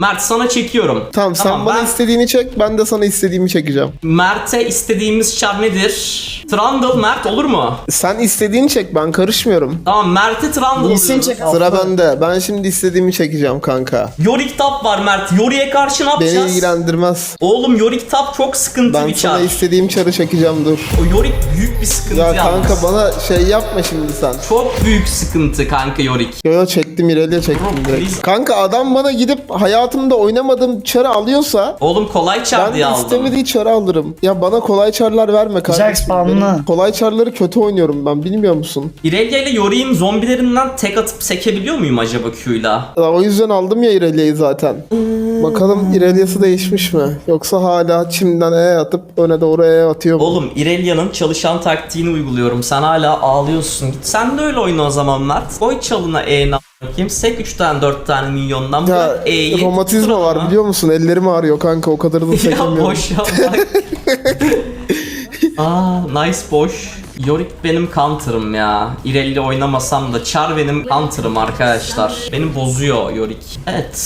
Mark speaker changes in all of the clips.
Speaker 1: Mert sana çekiyorum.
Speaker 2: Tamam sen bana
Speaker 1: ben
Speaker 2: istediğini çek ben de sana istediğimi çekeceğim.
Speaker 1: Mert'e istediğimiz çar nedir? Trundle Mert olur mu?
Speaker 2: Sen istediğini çek ben karışmıyorum.
Speaker 1: Tamam Mert'e Trundle
Speaker 3: İyisin
Speaker 1: diyoruz.
Speaker 3: çek
Speaker 2: Sıra bende. Ben şimdi istediğimi çekeceğim kanka.
Speaker 1: Yorick Tap var Mert. Yorick'e karşı ne
Speaker 2: Beni
Speaker 1: yapacağız?
Speaker 2: ilgilendirmez.
Speaker 1: Oğlum Yorick Tap çok sıkıntı
Speaker 2: Ben
Speaker 1: bir
Speaker 2: sana
Speaker 1: çar.
Speaker 2: istediğim çarı çekeceğim dur.
Speaker 1: O Yorick büyük bir sıkıntı
Speaker 2: Ya
Speaker 1: yalnız.
Speaker 2: kanka bana şey yapma şimdi sen.
Speaker 1: Çok büyük sıkıntı kanka Yorick.
Speaker 2: Yo yo çektim İrelia çektim
Speaker 1: Bro,
Speaker 2: direkt.
Speaker 1: please.
Speaker 2: Kanka adam bana gidip hayatımda oynamadığım çarı alıyorsa
Speaker 1: Oğlum kolay çar
Speaker 2: ben
Speaker 1: diye aldım.
Speaker 2: istemediği çarı alırım. Ya bana kolay çarlar verme kardeşim. Benim Kolay çarları kötü oynuyorum ben bilmiyor musun?
Speaker 1: İrelia ile Yorick'in zombilerinden tek atıp sekebiliyor muyum acaba Q'yla?
Speaker 2: Ya o yüzden aldım ya İrelia'yı zaten. Bakalım İrelia'sı değişmiş mi? Yoksa hala çimden E atıp öne doğru E atıyor mu?
Speaker 1: Oğlum İrelia'nın çalışan taktiğini uyguluyorum. Sen hala ağlıyorsun. Git sen de öyle oyna o zaman Mert. Koy çalına E'ni bakayım. Sek 3 tane 4 tane milyondan.
Speaker 2: Ya
Speaker 1: Bırak E'yi.
Speaker 2: romatizma var
Speaker 1: ama.
Speaker 2: biliyor musun? Ellerim ağrıyor kanka o kadar da
Speaker 1: Ya boş ya bak. Aa nice boş. Yorick benim counter'ım ya. İrelia oynamasam da Char benim counter'ım arkadaşlar. Beni bozuyor Yorick. Evet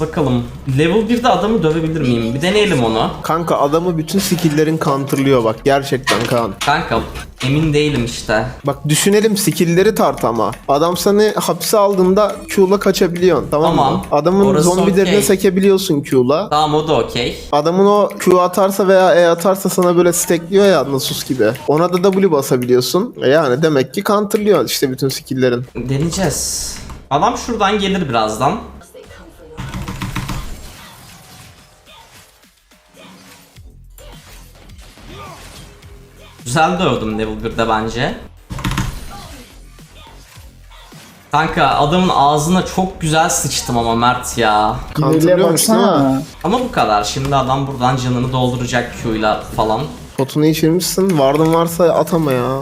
Speaker 1: bakalım. Level 1'de adamı dövebilir miyim? Bir deneyelim onu.
Speaker 2: Kanka adamı bütün skill'lerin counterlıyor bak gerçekten Kaan.
Speaker 1: Kanka emin değilim işte.
Speaker 2: Bak düşünelim skill'leri tart ama. Adam seni hapse aldığında Q'la kaçabiliyorsun tamam, mı?
Speaker 1: Tamam.
Speaker 2: Adamın
Speaker 1: Orası
Speaker 2: zombilerini
Speaker 1: okey.
Speaker 2: sekebiliyorsun Q'la.
Speaker 1: Tamam o da okey.
Speaker 2: Adamın o Q atarsa veya E atarsa sana böyle stackliyor ya Nasus gibi. Ona da W basabiliyorsun. E yani demek ki counterlıyor işte bütün skill'lerin.
Speaker 1: Deneyeceğiz. Adam şuradan gelir birazdan. Güzel dövdüm level 1'de bence. Kanka adamın ağzına çok güzel sıçtım ama Mert ya.
Speaker 2: Mi?
Speaker 3: baksana.
Speaker 1: Ama bu kadar. Şimdi adam buradan canını dolduracak Q'yla falan.
Speaker 2: Potunu içirmişsin. Vardın varsa atama ya.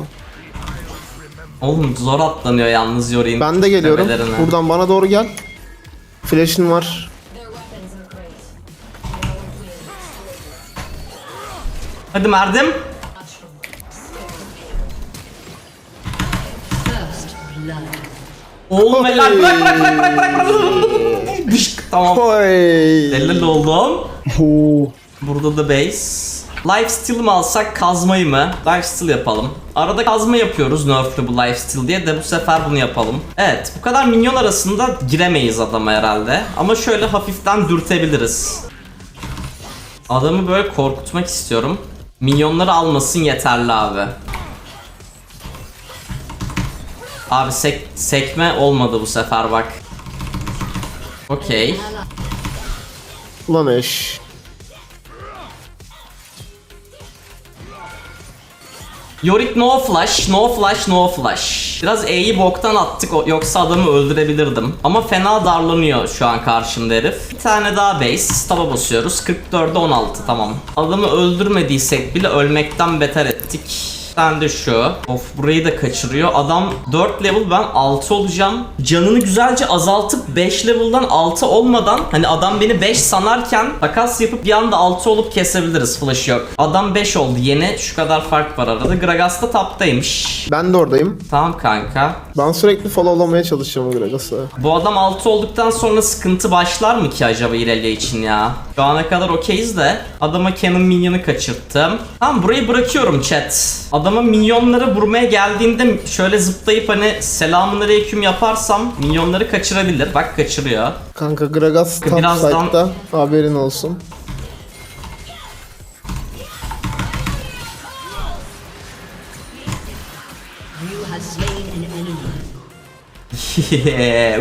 Speaker 1: Oğlum zor atlanıyor yalnız Yori'nin
Speaker 2: Ben de geliyorum. Buradan bana doğru gel. Flash'in var.
Speaker 1: Hadi Merdim. Oğlum
Speaker 2: Oy.
Speaker 1: bırak bırak bırak bırak bırak bırak. Tamam.
Speaker 2: Oy.
Speaker 1: Helal oldum.
Speaker 3: Oo.
Speaker 1: Burada da base. Lifesteal mı alsak kazmayı mı? Lifesteal yapalım. Arada kazma yapıyoruz nerf'lü bu lifesteal diye de bu sefer bunu yapalım. Evet bu kadar minyon arasında giremeyiz adama herhalde. Ama şöyle hafiften dürtebiliriz. Adamı böyle korkutmak istiyorum. Minyonları almasın yeterli abi. Abi sek sekme olmadı bu sefer bak. Okey.
Speaker 2: Ulan eş.
Speaker 1: Yorick no flash, no flash, no flash. Biraz E'yi boktan attık yoksa adamı öldürebilirdim. Ama fena darlanıyor şu an karşımda herif. Bir tane daha base, taba basıyoruz. 44'e 16 tamam. Adamı öldürmediysek bile ölmekten beter ettik. De şu. Of burayı da kaçırıyor. Adam 4 level ben 6 olacağım. Canını güzelce azaltıp 5 level'dan 6 olmadan hani adam beni 5 sanarken takas yapıp bir anda 6 olup kesebiliriz flash yok. Adam 5 oldu yeni şu kadar fark var arada. Gragas da taptaymış.
Speaker 2: Ben de oradayım.
Speaker 1: Tamam kanka.
Speaker 2: Ben sürekli followlamaya çalışacağım Gragas'ı.
Speaker 1: Bu adam 6 olduktan sonra sıkıntı başlar mı ki acaba Irelia için ya? Şu ana kadar okeyiz de adama Canon minyonu kaçırttım. Tamam burayı bırakıyorum chat. Adama minyonları vurmaya geldiğinde şöyle zıplayıp hani selamun aleyküm yaparsam minyonları kaçırabilir. Bak kaçırıyor.
Speaker 2: Kanka Gragas top
Speaker 1: Birazdan-
Speaker 2: haberin olsun.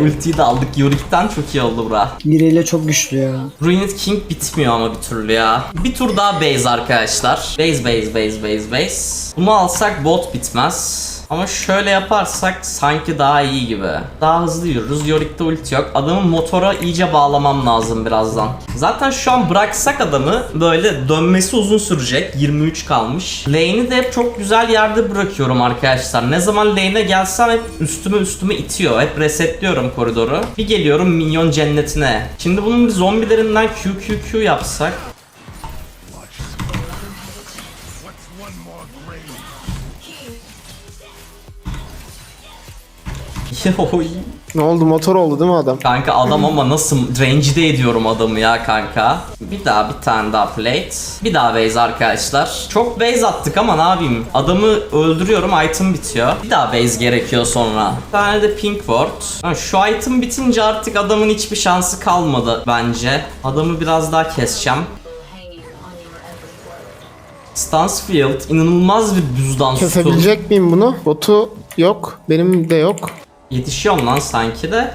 Speaker 1: Ultiyi de aldık. Yorick'ten çok iyi oldu bura.
Speaker 3: Mireille çok güçlü ya.
Speaker 1: Ruined King bitmiyor ama bir türlü ya. Bir tur daha base arkadaşlar. Base base base base base. Bunu alsak bot bitmez. Ama şöyle yaparsak sanki daha iyi gibi. Daha hızlı yürürüz. Yorick'te ulti yok. Adamın motora iyice bağlamam lazım birazdan. Zaten şu an bıraksak adamı böyle dönmesi uzun sürecek. 23 kalmış. Lane'i de hep çok güzel yerde bırakıyorum arkadaşlar. Ne zaman lane'e gelsem hep üstüme üstüme itiyor. Hep resetliyorum koridoru. Bir geliyorum minyon cennetine. Şimdi bunun bir zombilerinden QQQ yapsak. Oy.
Speaker 2: Ne oldu motor oldu değil mi adam?
Speaker 1: Kanka adam ama nasıl rencide ediyorum adamı ya kanka. Bir daha bir tane daha plate. Bir daha base arkadaşlar. Çok base attık ama ne yapayım? Adamı öldürüyorum item bitiyor. Bir daha base gerekiyor sonra. Bir tane de pink ward. Şu item bitince artık adamın hiçbir şansı kalmadı bence. Adamı biraz daha keseceğim. Stansfield inanılmaz bir buzdan.
Speaker 2: Kesebilecek miyim bunu? Botu yok. Benim de yok.
Speaker 1: Yetişiyorum lan sanki de.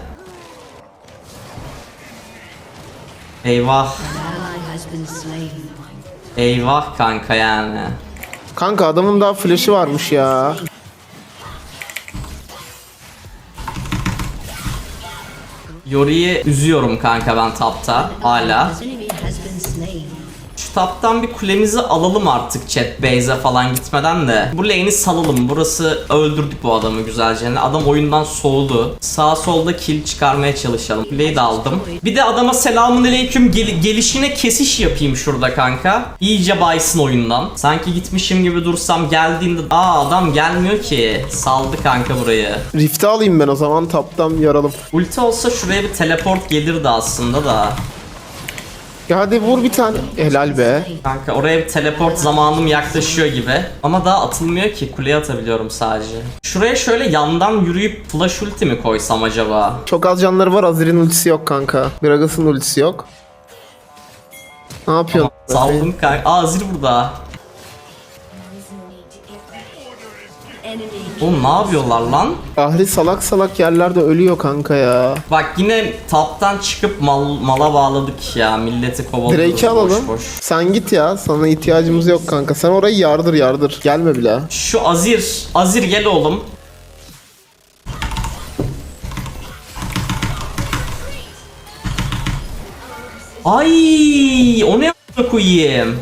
Speaker 1: Eyvah. Eyvah kanka yani.
Speaker 2: Kanka adamın daha flash'ı varmış ya.
Speaker 1: Yori'yi üzüyorum kanka ben tapta hala. Şu taptan bir kulemizi alalım artık chat base'e falan gitmeden de. Bu lane'i salalım. Burası öldürdük bu adamı güzelce. Yani adam oyundan soğudu. Sağ solda kill çıkarmaya çalışalım. Kuleyi de aldım. Bir de adama selamun aleyküm gel- gelişine kesiş yapayım şurada kanka. İyice baysın oyundan. Sanki gitmişim gibi dursam geldiğinde aa adam gelmiyor ki. Saldı kanka burayı.
Speaker 2: Rift'i alayım ben o zaman taptan yaralım.
Speaker 1: Ulti olsa şuraya bir teleport gelirdi aslında da.
Speaker 2: Ya hadi vur bir tane. Helal be.
Speaker 1: Kanka oraya bir teleport zamanım yaklaşıyor gibi. Ama daha atılmıyor ki kuleye atabiliyorum sadece. Şuraya şöyle yandan yürüyüp flash ulti mi koysam acaba?
Speaker 2: Çok az canları var. Azir'in ultisi yok kanka. Gragas'ın ultisi yok. Ne yapıyorsun?
Speaker 1: Saldım kanka. Aa Azir burada. Oğlum ne yapıyorlar lan?
Speaker 2: Ahri salak salak yerlerde ölüyor kanka ya.
Speaker 1: Bak yine taptan çıkıp mal, mala bağladık ya. Milleti kovalıyoruz
Speaker 2: Drake'i
Speaker 1: boş
Speaker 2: alalım.
Speaker 1: boş.
Speaker 2: Sen git ya. Sana ihtiyacımız yok kanka. Sen orayı yardır yardır. Gelme bile.
Speaker 1: Şu Azir. Azir gel oğlum. Ay, o ne koyayım?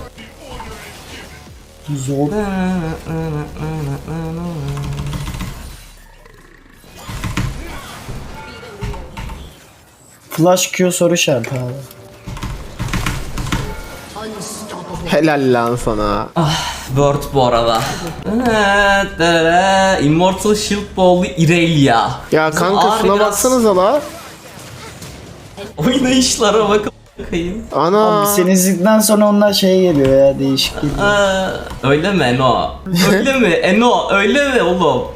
Speaker 3: Zor. Flash Q soru işareti abi.
Speaker 2: Helal lan sana.
Speaker 1: Word bu arada. Immortal Shield Ball'lu Irelia.
Speaker 2: Ya kanka
Speaker 1: ağır
Speaker 2: şuna
Speaker 1: biraz-
Speaker 2: baksanıza la.
Speaker 1: Oynayışlara bakın bakayım.
Speaker 2: Ana.
Speaker 3: Abi senizlikten sonra onlar şey geliyor ya değişik geliyor.
Speaker 1: Aa, öyle mi Eno? Öyle mi? Eno öyle mi oğlum?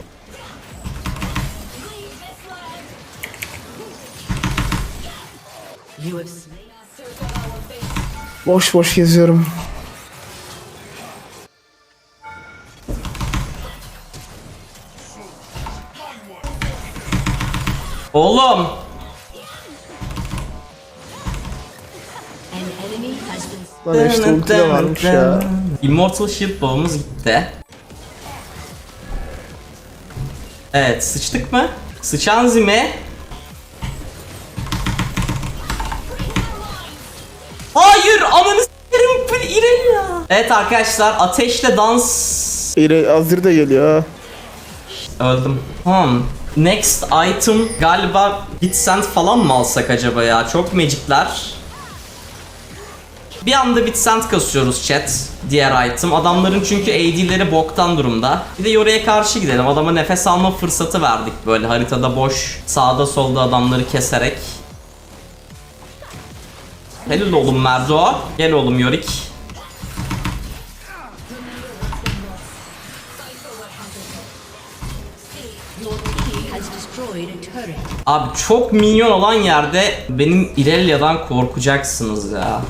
Speaker 2: Boş boş geziyorum.
Speaker 1: Oğlum.
Speaker 2: Lan işte ulti de varmış ya.
Speaker 1: Immortal Shield Ball'umuz gitti. Evet sıçtık mı? Sıçan zime. Hayır ananı s**erim bu İrelia. Evet arkadaşlar ateşle dans
Speaker 2: İre Azir de geliyor ha.
Speaker 1: Öldüm. Hmm. Next item galiba Bitsend falan mı alsak acaba ya? Çok magicler. Bir anda Bitsend kasıyoruz chat. Diğer item. Adamların çünkü AD'leri boktan durumda. Bir de Yoru'ya karşı gidelim. Adama nefes alma fırsatı verdik böyle haritada boş. Sağda solda adamları keserek. Helal oğlum Merdo. Gel oğlum Yorik. Abi çok minyon olan yerde benim Irelia'dan korkacaksınız ya.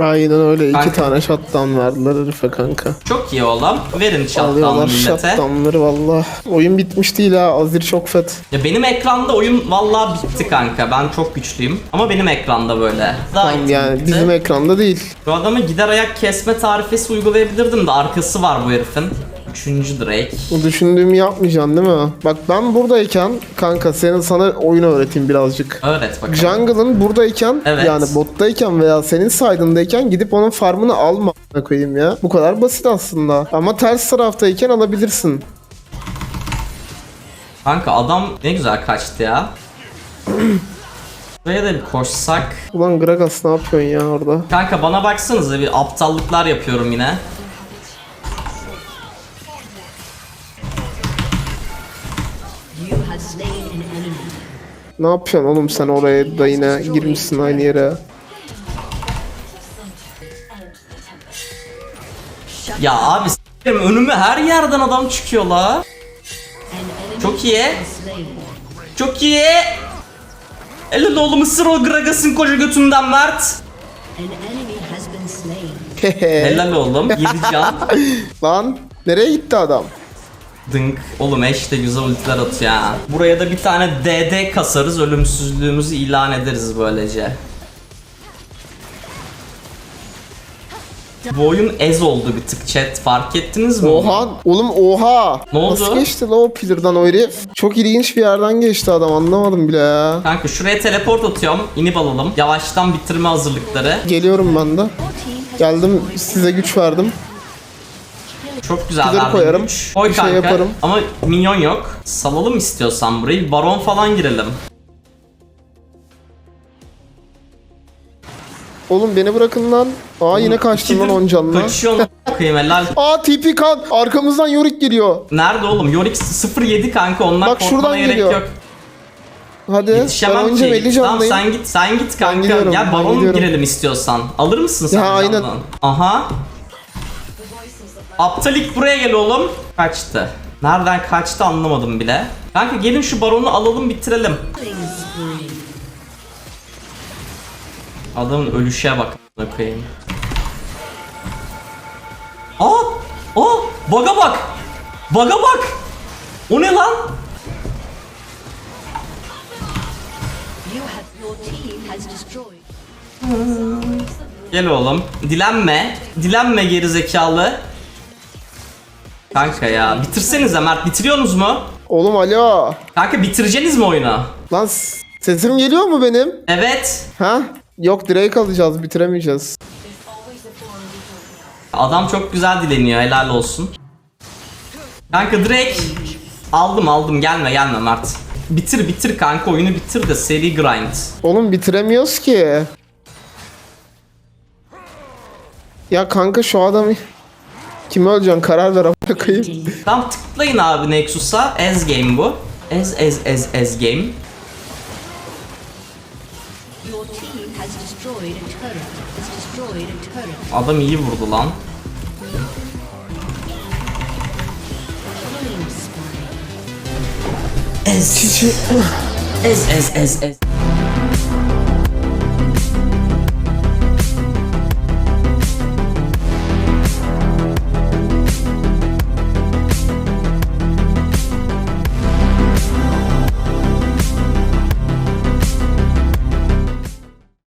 Speaker 2: Aynen öyle. iki
Speaker 1: Kanka.
Speaker 2: tane shutdown verdiler herife kanka.
Speaker 1: Çok iyi oğlum. Verin shutdown
Speaker 2: Alıyorlar
Speaker 1: millete.
Speaker 2: shutdownları valla. Oyun bitmiş değil ha. Azir çok fet.
Speaker 1: Ya benim ekranda oyun vallahi bitti kanka. Ben çok güçlüyüm. Ama benim ekranda böyle. Daha item
Speaker 2: yani
Speaker 1: bitti.
Speaker 2: bizim ekranda değil.
Speaker 1: Şu adama gider ayak kesme tarifesi uygulayabilirdim de arkası var bu herifin. Üçüncü Drake.
Speaker 2: Bu düşündüğümü yapmayacaksın değil mi? Bak ben buradayken kanka senin sana oyunu öğreteyim birazcık.
Speaker 1: Öğret bakalım.
Speaker 2: Jungle'ın buradayken
Speaker 1: Evet.
Speaker 2: yani bottayken veya senin side'ındayken gidip onun farmını alma a**ına koyayım ya. Bu kadar basit aslında. Ama ters taraftayken alabilirsin.
Speaker 1: Kanka adam ne güzel kaçtı ya. Buraya da bir koşsak.
Speaker 2: Ulan Gragas ne yapıyorsun ya orada?
Speaker 1: Kanka bana baksanıza bir aptallıklar yapıyorum yine.
Speaker 2: Ne yapıyorsun oğlum sen oraya da yine girmişsin aynı yere.
Speaker 1: Ya abi s**erim önüme her yerden adam çıkıyor la. Çok iyi. Çok iyi. Elin oğlum mısır o Gragas'ın koca götünden Mert. Helal oğlum. 7 can.
Speaker 2: Lan nereye gitti adam?
Speaker 1: Dınk. Oğlum eş de güzel ultiler atıyor ha. Buraya da bir tane DD kasarız. Ölümsüzlüğümüzü ilan ederiz böylece. Bu oyun ez oldu bir tık chat. Fark ettiniz mi?
Speaker 2: Oha oğlum oha.
Speaker 1: Ne oldu?
Speaker 2: Nasıl geçti la o pillardan o herif? Çok ilginç bir yerden geçti adam anlamadım bile ya.
Speaker 1: Kanka şuraya teleport atıyorum. İnip alalım. Yavaştan bitirme hazırlıkları.
Speaker 2: Geliyorum ben de. Geldim size güç verdim.
Speaker 1: Çok güzel
Speaker 2: Pillar
Speaker 1: verdin
Speaker 2: koyarım,
Speaker 1: güç. Koy
Speaker 2: bir şey
Speaker 1: kanka.
Speaker 2: yaparım.
Speaker 1: Ama minyon yok. Salalım istiyorsan burayı. Bir Baron falan girelim.
Speaker 2: Oğlum beni bırakın lan. Aa yine kaçtım lan 10 canla.
Speaker 1: Kaçıyorsun bakayım helal.
Speaker 2: Aa TP kan. Arkamızdan Yorick geliyor.
Speaker 1: Nerede oğlum? Yorick 07 kanka ondan
Speaker 2: Bak
Speaker 1: korkmana
Speaker 2: şuradan
Speaker 1: gerek
Speaker 2: geliyor.
Speaker 1: yok.
Speaker 2: Hadi. Ben
Speaker 1: Yetişemem
Speaker 2: önce
Speaker 1: ki.
Speaker 2: 50
Speaker 1: Tamam
Speaker 2: canlıyım.
Speaker 1: sen git sen git kanka.
Speaker 2: gidiyorum,
Speaker 1: Gel
Speaker 2: ben
Speaker 1: baron
Speaker 2: gidiyorum.
Speaker 1: girelim istiyorsan. Alır mısın sen?
Speaker 2: Ya, aynen.
Speaker 1: candan? Aha. Aptalik buraya gel oğlum. Kaçtı. Nereden kaçtı anlamadım bile. Kanka gelin şu baronu alalım bitirelim. Adamın ölüşe bak. amına koyayım. Aa! Aa! Baga bak! Baga bak! O ne lan? Gel oğlum. Dilenme. Dilenme geri zekalı. Kanka ya bitirsenize Mert bitiriyorsunuz mu?
Speaker 2: Oğlum alo.
Speaker 1: Kanka bitireceğiniz mi oyunu?
Speaker 2: Lan s- sesim geliyor mu benim?
Speaker 1: Evet.
Speaker 2: Ha? Yok Drake alacağız bitiremeyeceğiz.
Speaker 1: Adam çok güzel dileniyor helal olsun. Kanka Drake. Aldım aldım gelme gelme Mert. Bitir bitir kanka oyunu bitir de seri grind.
Speaker 2: Oğlum bitiremiyoruz ki. Ya kanka şu adamı... Kimi öleceksin karar ver amına koyayım.
Speaker 1: Tam tıklayın abi Nexus'a. Ez game bu. Ez ez ez ez game. Adam iyi vurdu lan. Ez. Ez ez ez ez.